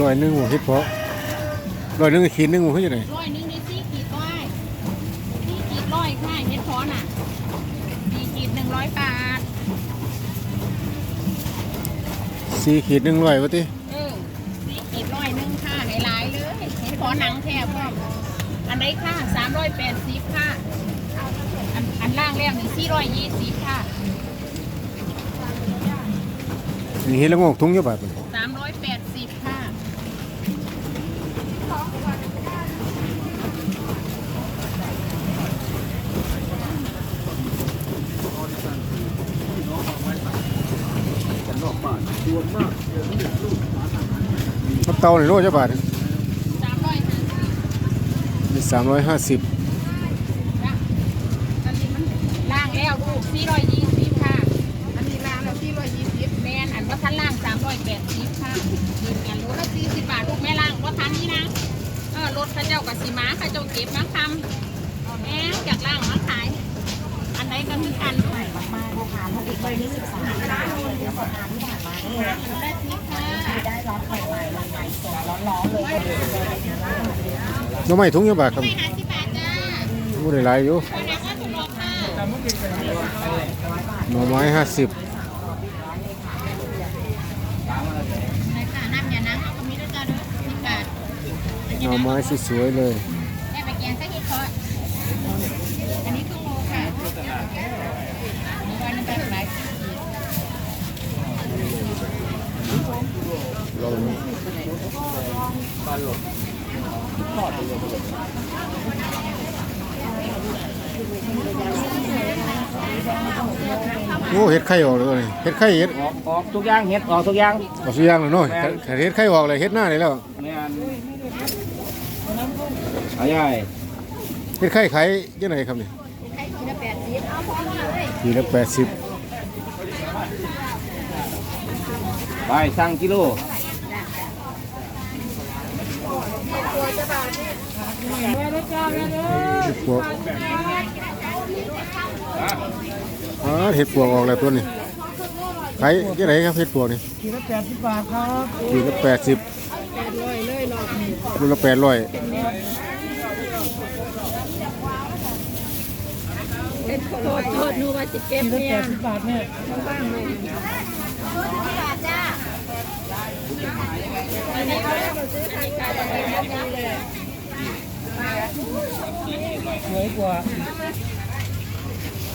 ร้อยหนึ่งหมูเฮ็ดเพาะร้อยหนึ่งขีดหนึ่งหมูเฮ็ดยังไงร้อยหนึงนี่สี่ขีดร้อยสี่ขีดร้อยค่ะเฮ็ดพอน่ะสี่ขีดหนึ่งร้อยบาท สี่ขีดหนึ่งร้อยวะติเออสี่ขีดร้อยหนึงค่ะหลายๆเลยเฮ็ดพอหนังแทบพร้อมอันไหนค่ะสามร้อยแปดสิบค่ะ อันอันล่างแล้วนี่สี่ร้อยยี่สิบค่ะนี่เฮ็ดละโงกทุ่งเยอะบาทมันสามร้อยแปดสิบค่ะ มะ เตาในโลเจ้าบาทสามร้อยห้าสิบนี่สามร้อยห้าสิบจ้ะอันนี้มันล่างแล้วลูกสี่ร้อยยี่สิบค่ะอันนี้ล่างแล้วสี่ร้อยยี่สิบแมนอันว่าทันล่างสามร้อยแปดสิบค่ะเงินกันรู้ละสี่สิบบาทลูกแม่ล่างว่าทันนี่นะเออรถเข้าเจ้ากับสีม้าเข้าเจ้าเก็บมาทำแอนจากล่างมาขาย อันไหนก็คืออันด้วยมากลูกค้าผลิตใบที่13ค่ะเดี๋ยวสัปดาห์ที่ผ่านมานี่นะได้ทิพย์ หน้ำไม้ทุ่งเยอะบาทครับไม่หาสิบบาทจ้าผู้ได้หลายอยู่คนนั้นก็ถูกหลอกค่ะหน่อไม้ห้าสิบในค่ะน้ำยาน้ำเขาก็มีด้วยจ้าด้วยสิบบาทหน่อไม้สวยๆเลย แม่ไปแกงใส่เห็ดเพาะอันนี้ครึ่งโลค่ะวันนึงก็หลายสิบ เรา โอ้เฮ็ดไข่ออกเลยตัวนี้เฮ็ดไข่เฮ็ดออกออกทุกอย่างเห็ดออกทุกอย่างออกสุดอยางแล้วเนาะถ้าเฮ็ดไข่ออกเลยเฮ็ดหน้าเลยแล้วแม่นเอาใหญ่เฮ็ดไข่ขายยังไงครับนี่ใช้ทีละแปดสิบเอาพอมาเลยทีละแปดสิบไปสั่งกิโลเห็ดปวก อ๋อเห็ดปวกออกแล้วตัวนี้ขายยังไงครับเห็ดปวกนี่กิโลแปดสิบบาทครับทีละแปดสิบลูกละแปดร้อยโทษโทษนูว่าจะเก็บเนี่ยบาทเนี่ยบาทจ้าอันนี้ก็ได้มาซื้อทางการอะไรแบบนี้เลยสวยกว่า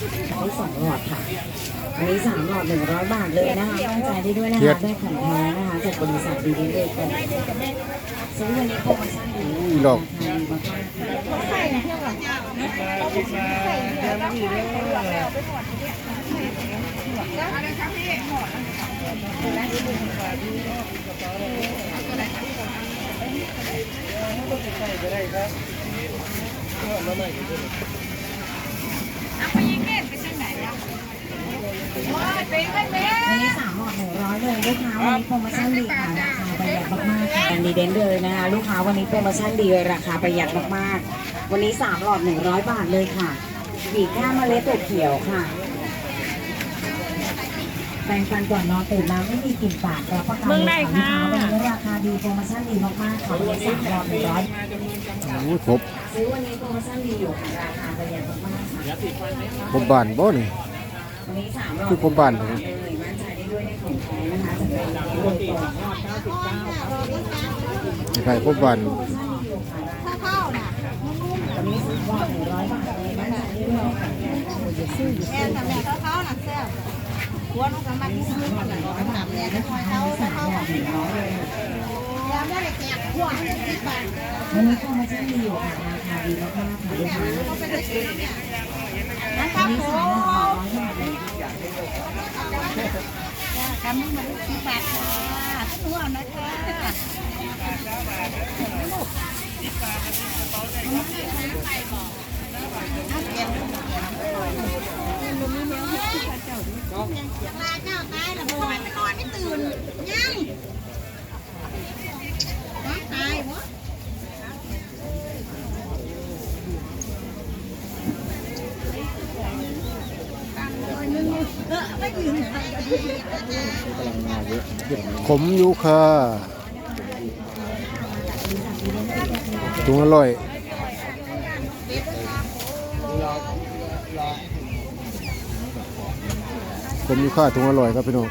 อันนี้สองหลอดค่ะ อันนี้สามหลอดหนึ่งร้อยบาทเลยนะคะตั้งใจได้ด้วยนะคะได้ของแท้นะคะจากบริษัทดีดีเลยกันซื้อวันนี้โปรโมชั่นดีอุ้ยดอกดีมากๆเอาไปยังเก็บไป วันนี้สามหลอดหนึ่งร้อยเลยลูกค้าวันนี้โปรโมชั่นดีค่ะราคาประหยัดมากๆค่ะดีเด่นเลยนะคะลูกค้าวันนี้โปรโมชั่นดีราคาประหยัดมากๆ วันนี้สามหลอดหนึ่งร้อยบาทเลยค่ะบีก้าเมล็ดตัวเขียวค่ะแปรงฟันก่อนนอนตื่นมาไม่มีกลิ่นปากรับประกันเลยค่ะลูกค้าวันนี้ราคาดีโปรโมชั่นดีมากๆค่ะวันนี้สามหลอดหนึ่งร้อยโอ้ยครบซื้อวันนี้โปรโมชั่นดีอยู่ค่ะราคาประหยัดมากๆค่ะครบบ้านบ่นี่ วันนี้สามหลอดคือครบบ้านเลยเลยมั่นใจได้ด้วยในของแท้นะคะจะเป็นโดยตรงรอด99ขายครบบ้านถ้าเข้าน่ะวันนี้ซื้อว่าหนึ่งร้อยบาทเลยมั่นใจได้ด้วยในของแท้นะคะจะซื้ออยู่แม่ทำแม่เขาเข้าน่ะแซ่บหัวน้องสมัครที่ซื้อมาหน่อยทำเนี่ยจะคอยเข้าสาเข้ามหลอดหนึ่งร้อยเลยยามได้เลยแจกหัวให้สิบบาทวันนี้โปรโมชั่นดีอยู่ค่ะราคาดีมากๆค่ะลูกค้าก็เป็นได้ซื้อเนี่ยนะควัรับนนี้ ผสามหลอดมหนึ่งร้อยบาทเลยคำนี้มันสิบบาทค่ะทุกหังะ ข มยูคาถุงอร่อยขมยูคาถุงอร่อยครับพี่น้อง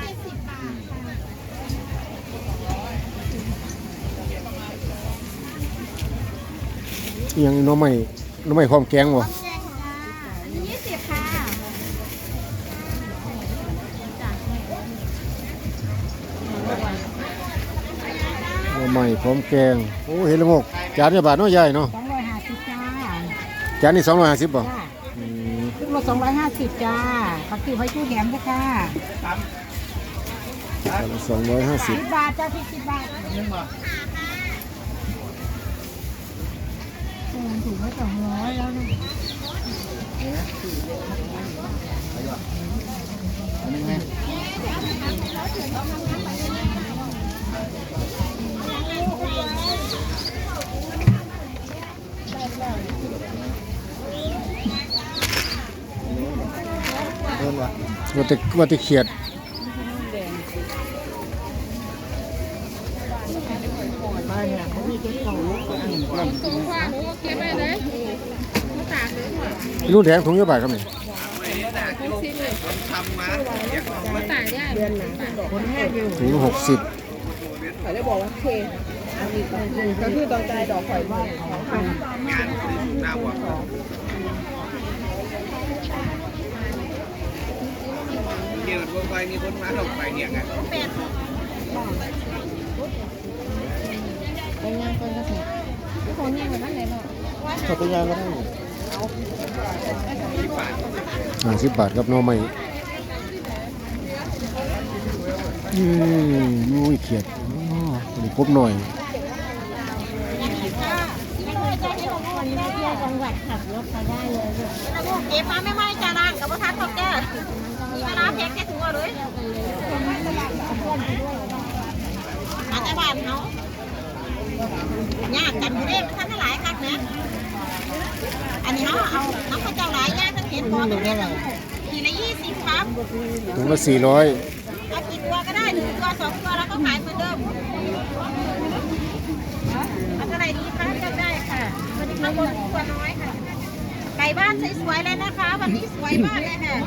ยังน้องใหม่น้องใหม่พร้อมแกงบ่อั ใหม่พร้อมแกงโอ้เห็ดละงกจานเนี่ยบาทเน้อยใหญ่เนาะสองร้อยห้าสิบจ้าจานนี้สองร้อยห้าสิบบ่จ้าอืมลูกละสองร้อยห้าสิบจ้าผักชีไว้ชูแหนมจ้ะค่ะจานละสองร้อยห้าสิบสิบบาทจ้าสิบบาทถูกไว้สองร้อยแล้วลูก ว่าแต่ว่าแต่เขียดถุงว่าหนูเก็บไว้เลยหนูตากเลยหัวลูกแดงถุงเยอะบาทครับนี่หกสิบเลยหนูตากได้เดือนหนึ่งถุงหกสิบก็คือตอนใจดอกข่อยมากของพันเกี่ยวกับไฟมีคนมาลงไปเนี่ยไงของยังแบบนั้นเลยเนาะขอบคุณยายมาได้ห้าสิบบาทครับน้องใหม่อืมอุ้ยเขียดอ๋อตังหวนี้ครบหน่อยเก็บมาไม่ไหม้จานังกับพ่อทัดพ่อแก่ มีเวลาแพ็คแค่ถุงเอาเลยอาจจะบ้านเขายากกันอยู่เด้ท่านทั้งหลายครับนะอันนี้เขาเอาน้ำข้าวเจ้าหลายย่างทั้งเห็นบอลตรงนี้ขีละยี่สิบครับถุงละสี่ร้อยเอากี่ตัวก็ได้หนึ่งตัวสองตัวแล้วก็ขายเหมือนเดิมเอาเท่าไรดีคะเลือกได้ค่ะวันนี้มาบนตัวน้อยค่ะไก่บ้านสวยๆเลยนะคะ วันนี้สวยมากเลยค่ะ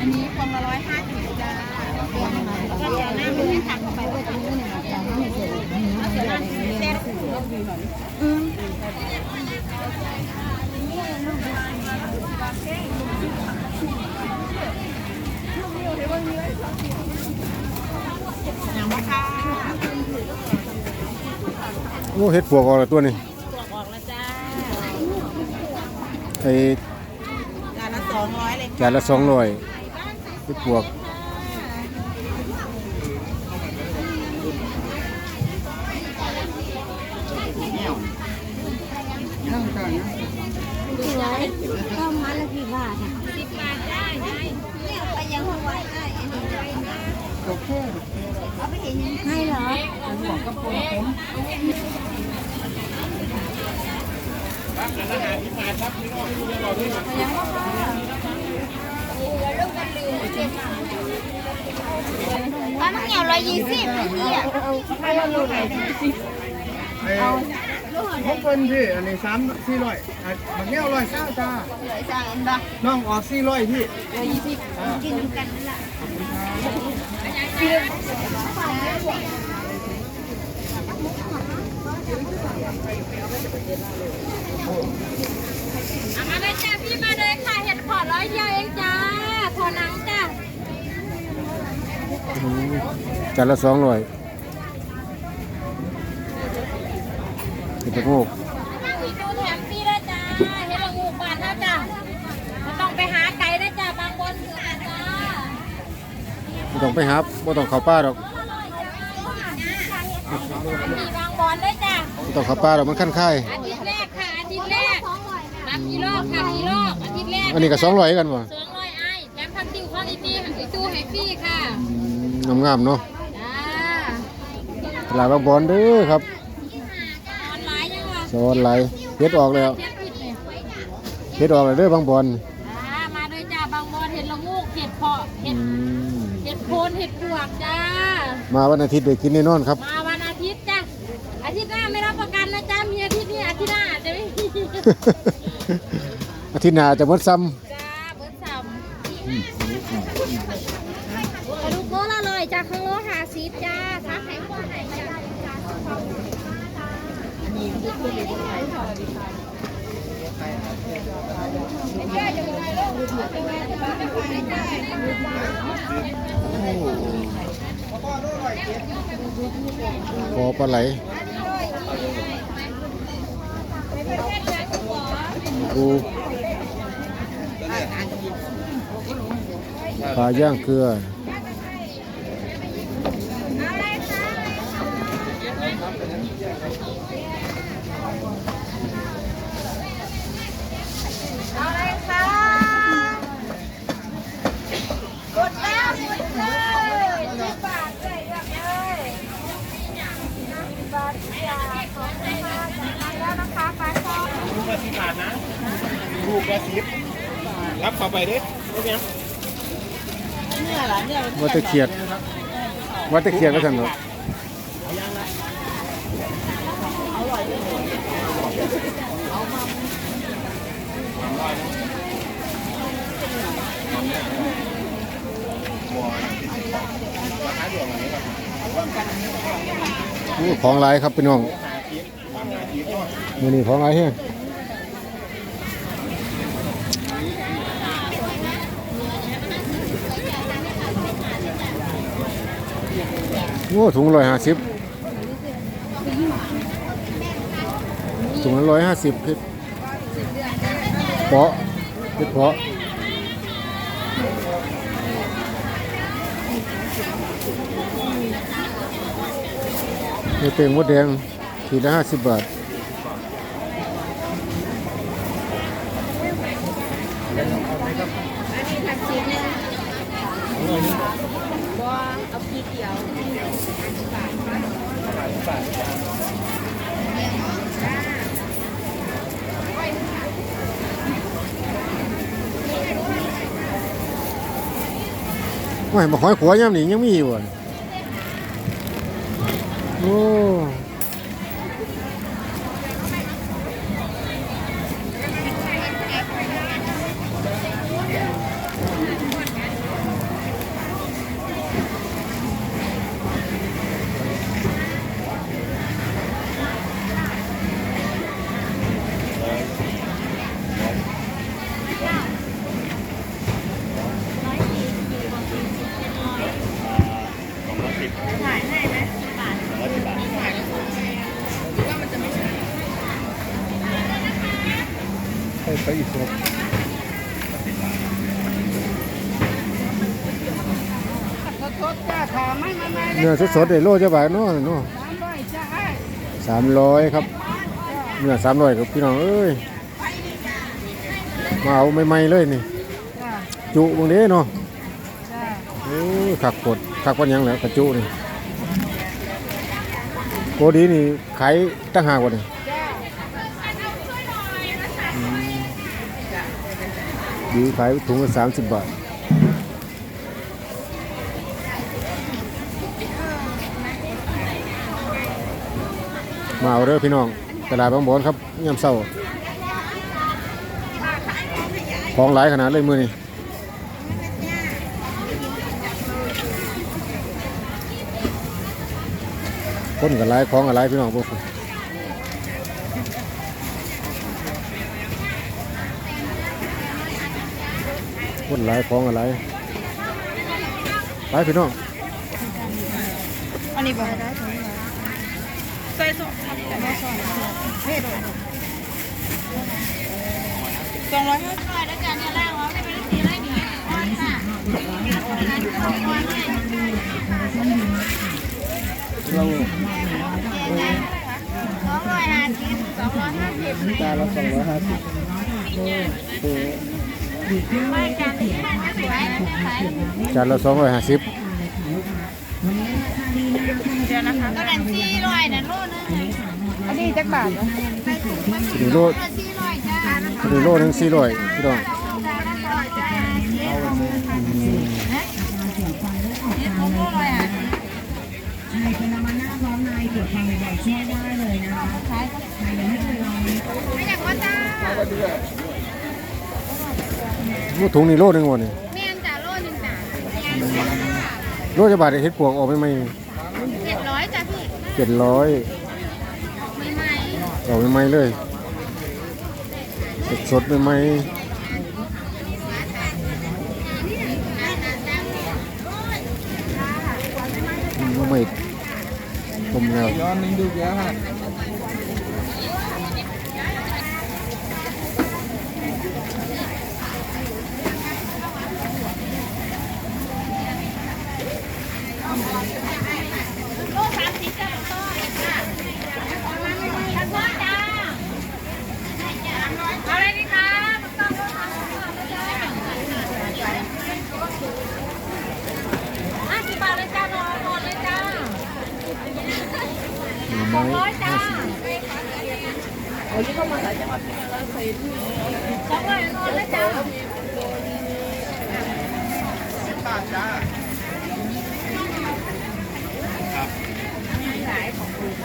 อันนี้พวงละร้อยห้าสิบจ้าแล้วก็เดี๋ยวหน้ามือให้ถักเข้าไปด้วยตรงนี้เนี่ยค่ะแล้วเดี๋ยวหน้ามือเซ็ตยังไม่ค่ะโอ้เห็ดปวกออกแล้วตัวนี้ตัวออกแล้วจ้าไอ้จานละสองร้อยเลยจานละสองร้อย เห็ดปวกสิบบาทได้ได้เนี่ยไปยังหัวได้อันนี้ได้อาไปเห็นยังให้เหรอป้ามันเหนียวร้อยยี่สิบไอ้เหี้ยทุกคนพี่อันนี้สามสี่ร้อยมันเงี้ยร้อยเก้าจ้าเหลือจ่าอ็นดอกน้องออกสี่ร้อยพี่ร้อยยี่สิบกินกันนั่นแหละอามาเลยจ้าพี่มาเลยค่ะเห็ดขอร้อยเดียวเองจ้า อหนังจ้าอืมจานละสองร้อยเห็ดตะโงกนั่งอีกดูแถมฟรีเลยจ้าเห็ดละงูบาทนะจ้าไม่ต้องไปหาไก่นะจ้าบางบนจ้าไม่ต้องไปหาไม่ต้องเข้าป้าดอกเมีบางบอลด้วยจ้ะบ่ต้องเขับปลาดอกมันขั้นค่ายอาทิตย์แรกค่ะอาทิตย์แรกนับกิโลค่ะกิโลอาทิตย์แรกอันนี้ก็สองร้อยกันบ่สองร้อยไอ้แถมพักติวข้ออีพีอีตู้ให้ฟรีค่ะ อืม งามๆเนาะจ้าตลาดบางบอนเด้อครับออนไลน์ยังวะสอนไหลเฮ็ดออกแล้วเช็ดผิดเนี่ยเฮ็ดออกแล้วเด้อบางบอนจ้ามาเลยจ้าบางบอลเห็ดละงูกเห็ดเพาะเห็อืดมเห็ดโคนเห็ดปวกจ้า มาวันอาทิตย์ได้กินแน่นอนครับ มาวันอาทิตย์จ้ะอาทิตย์หน้าไม่รับประกันนะจ้ามีอาทิตย์นี้อาทิตย์หน้าอาจจะไม่มีอาทิตย์หน้าจะหมดซ้ำ จ้าเบิร์ดซัมกระดูกโลละเลยจ้าข้างโลหาซีดจ้าทักแข็งกว่าไหนจ้า พอปลาไหลปูปลาย่างเกลือ อะไรคะกดแล้วกดเลยสิบบาทเลยเลือกเลยสิบบาทจ้าขอบคุณมากแล้วนะคะปลาทอด ลูกละสิบบา ทนะลูกละสิบรับเข้าไปดิโอเควัตะเขียดวัตะเขียดก็สั่นเนาะโอ้ของหลายครับพี่น้องมือนี้ของหลายเฮ้ โอ้ถุงร้อยห้าสิบถุงละร้อยห้าสิบคือเปาะคือเปาะนี่เป็นมดแดงขีดละห้าสิบบาทเอาขี้เดียว ไม่มาหอยขวาย่ำนี่ยังมีอยู่อะโอ้ ไปอีกครับทดจ้าถาไม่มาไม่เนื้อสดๆได้โลจะบาทเนาะเนาะสามร้อยจ้าสามร้อยครับเนื้อสามร้อยครับพี่น้องเอ้ยมาเอาใหม่ๆเลยนี่จ้าจุบางนี้เนาะจ้าเอ้ยขักกดขักวันยังแหล้วกระจุนี่โกดีนี่ขายตั้งหากว่านี่ ดีขายถุงละสามสิบบาทมาเอาเด้อพี่น้องตลาดบางบอนครับยามเศร้าของหลายขนาดเลยมือนี่คนกับหลายของกับหลายพี่น้องพวกคุณ นหลายของกับหลายไปพี่น้องอันนี้บอกได้ใส่สองแต่ไม่สองเท่ด้วยสองร้อยห้าสิบแล้วจ้าเนี่ยล่างว่าไม่เป็นสีไรหนีอ่อนค่ะเราสองร้อยห้าสิบสองร้อยห้าสิบจานละสองร้อยห้าสิบโอ้ไม่ จานนี้ไม่สวยนะขายจานละสองร้อยห้าสิบเดี๋ยวนะคะก็แลนซี่ร้อยนะโลนึงอันนี้จักบาทเหรอสี่โลซี่ร้อยจ้าสี่โลหนึ่งสี่ร้อยพี่น้องใครเป็นมาหน้าพร้อมนายเกิดความใหญ่ช่วยได้เลยนะคะใครยังไม่เคยลองไม่อยากว่าจ้าลูก ถุงนี่โลหนึ่งวันนี่เมียนจ้าโลนึงจ้าโลจะบาทเฮ็ดปวกออกไปไหมเจ็ดร้อยจ้าพี่เจ็ดร้อยไม่ไหมออกไปไหมเลยสดๆไปไหมก็ไม่ต้มแล้วย้อนนึงดูเยอะฮะ โลสามสิบจ้าต้อยจ้าท่านพ่อจ้า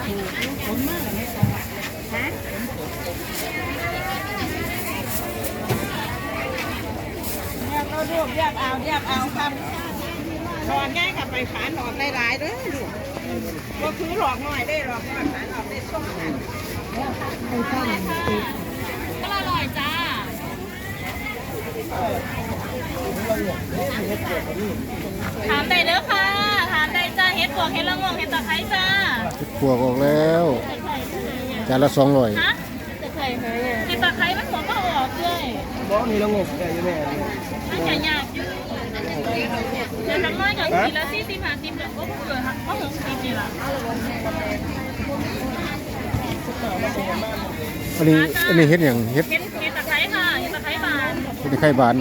เรดีคะต้องโลสามสิบบาทเลยจ้าห้าสิบบาทเลยจ้านอนนอนเอาห้าสิบสองร้อยนอนเลยจ้าเนี่ยเราดูเรียบเอาเรียบเอาครับถอนง่ายกับไปฝานหลอกหลายๆด้อลูกก็คือหลอกหน่อยได้หลอกหน่อยฝานหลอกได้ส้มก็อร่อยจ้าถามได้เด้อค่ะ เฮ็ดปวกเฮ็ดละงวงเฮ็ดตะไคร้จ้าเฮ็ดปวกออกแล้วจานละสองร้อยฮะเฮ็ดตะไคร้มันหัวก็ออกเลยบอกนี่ละงกได้ยังไงมันจะยากอยู่เดี๋ยวน้ำน้อยกับทีละสี่สิบห้าสิบเดี๋ยวก็เกิดก็หกสิบนี่ล่ะอันนี้อันนี้เฮ็ดอย่างเฮ็ดเฮ็ดเฮ็ดตะไคร้ค่ะเฮ็ดตะไคร้บานเฮ็ดไข่บาน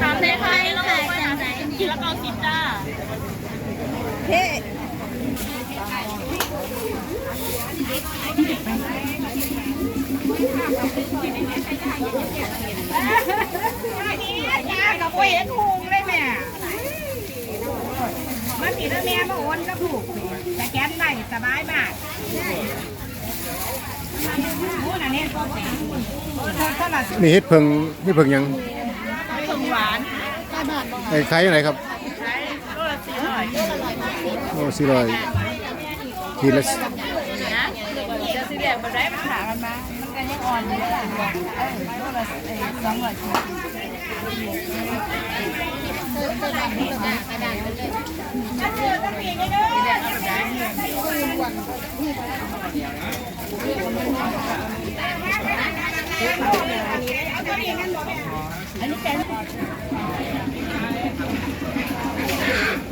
ถามได้ค่ะเฮ็ดละงวงไว้ถามได้ กินละเก้าสิบจ้าเฮ้ยากับโอ้ยเห็นหุงเลยแม่มาผีแล้วแม่มาโอนกับลูกแต่แกนได้สบายมากโอ้น่ะเนี่ยก็เป็นถ้าละนี่เฮ็ดเพิงเฮ็ดเพิงยังถึงหวานไอ้ไข่อะไรครับ โอ้สี่ร้อยขีดละจะสีแดงมาได้มันขากันมามันก็ยังอ่อนอยู่เลยเออโลละสองร้อยใช่การเข้เท่หอมดีๆแ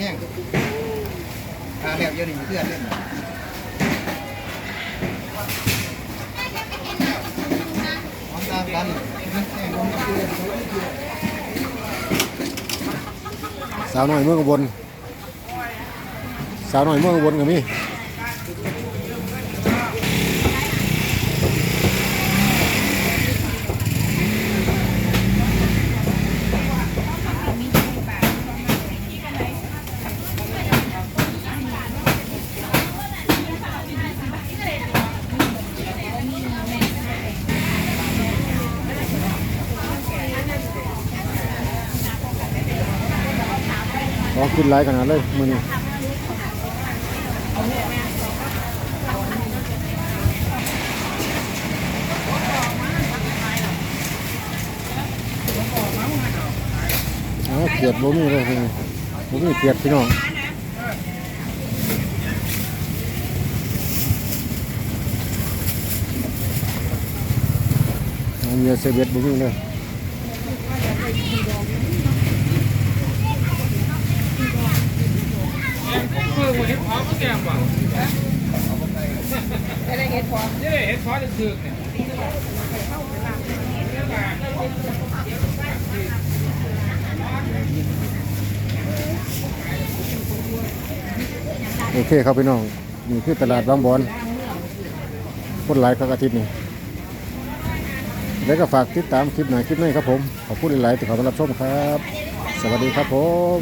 ห้งทาแบบเยอะนี่เพื่อนเล่นพร้อมตามกันแห้งลงเพื่อน สาวน้อยเมืองอุบลสาวน้อยเมืองอุบลก็มี กินหลายขนาดเลยมื้อนี้เอาเปียดบ่มีเลยบ่มีเปียดพี่น้องเมียเซเบียดบ่มีเลย คือหัวเห็ดพอก็แกงว่ะ อะไรเห็ดพอเย้เห็ดพอจะถึกเนี่ยโอเคครับพี่น้องนี่คือตลาดบางบอนคนหลายครับอาทิตย์นี้แล้วก็ฝากติดตามคลิปหน้าคลิปนี้ครับผม ขอบคุณหลายๆที่เข้ามารับชมครับ สวัสดีครับผม